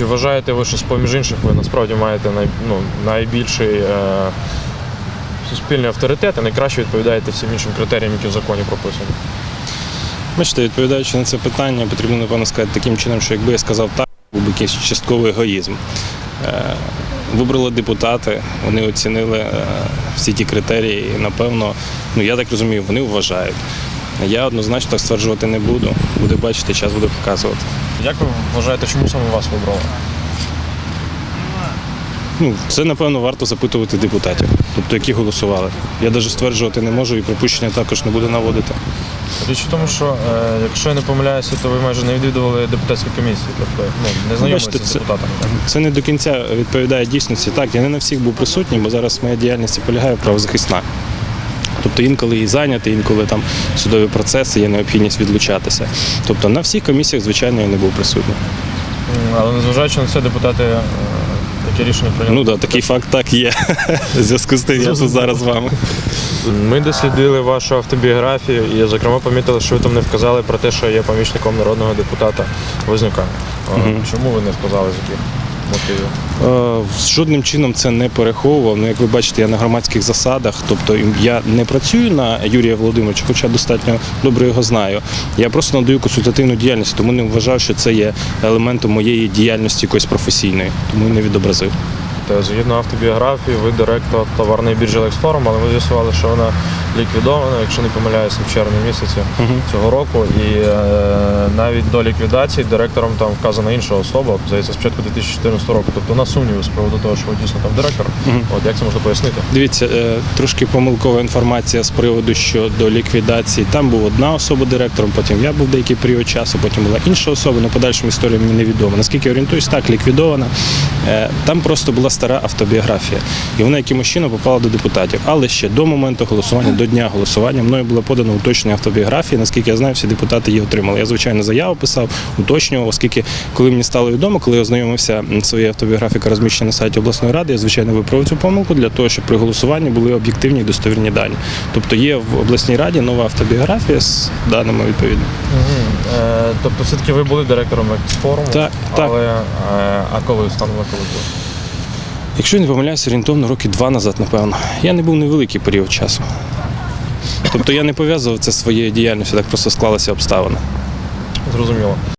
Чи вважаєте ви, що з-поміж інших ви насправді маєте най, ну, найбільший е, суспільний авторитет і найкраще відповідаєте всім іншим критеріям, які в законі прописані? Бачите, відповідаючи на це питання, потрібно напевно сказати таким чином, що якби я сказав так, був би якийсь частковий егоїзм. Е, Вибрали депутати, вони оцінили е, всі ті критерії, і напевно, ну я так розумію, вони вважають. Я однозначно так стверджувати не буду. Буде бачити, час буде показувати. Як ви вважаєте, чому саме вас вибрали? Ну, це напевно варто запитувати депутатів, тобто які голосували. Я навіть стверджувати не можу і припущення також не буду наводити. Річ в тому, що е, якщо я не помиляюся, то ви майже не відвідували депутатську комісію, тобто ну, не знайомилися Бачите, з це- депутатами. Так? Це не до кінця відповідає дійсності. Так, я не на всіх був присутній, бо зараз моя діяльність і полягає в правозахисна. Тобто інколи і зайнятий, інколи там судові процеси, є необхідність відлучатися. Тобто на всіх комісіях, звичайно, я не був присутній. Але незважаючи на це, депутати е, таке рішення прийняли. Ну так, да, такий факт так є. В зв'язку з тим я тут зараз з вами. Ми дослідили вашу автобіографію і, зокрема, помітили, що ви там не вказали про те, що є помічником народного депутата Вознюка. Мгм. Чому ви не вказали з яких мотивів? Е, Жодним чином це не переховував. Ну, як ви бачите, я на громадських засадах, тобто я не працюю на Юрія Володимировича, хоча достатньо добре його знаю. Я просто надаю консультативну діяльність, тому не вважав, що це є елементом моєї діяльності якоїсь професійної, тому не відобразив. Згідно автобіографії, ви директор товарної біржі Лексфорум, але ви з'ясували, що вона ліквідована, якщо не помиляюся, в червні місяці цього року. І е, навіть до ліквідації директором там вказана інша особа, здається, спочатку 2014 року. Тобто у нас сумніви з приводу того, що дійсно там директор. От як це можна пояснити? Дивіться, е, трошки помилкова інформація з приводу щодо ліквідації. Там був одна особа директором, потім я був деякий період часу, потім була інша особа. На подальшому історія мені невідома. Наскільки я орієнтуюсь, так ліквідована. Е, Там просто була стара автобіографія, і вона якимось чином попала до депутатів. Але ще до моменту голосування, до дня голосування, мною було подано уточнення автобіографії. Наскільки я знаю, всі депутати її отримали. Я звичайно заяву писав, уточнював, оскільки коли мені стало відомо, коли я ознайомився своєю автобіографією, розміщена на сайті обласної ради, я звичайно виправив цю помилку для того, щоб при голосуванні були об'єктивні і достовірні дані. Тобто є в обласній раді нова автобіографія з даними відповідно. Е, тобто, все-таки ви були директором Ексфоруму, Так, так. але е, а коли станом на коли були? Якщо я не помиляюся, орієнтовно роки два назад, напевно. Я не був невеликий період часу. Тобто я не пов'язував це своєю діяльністю, так просто склалися обставини. Зрозуміло.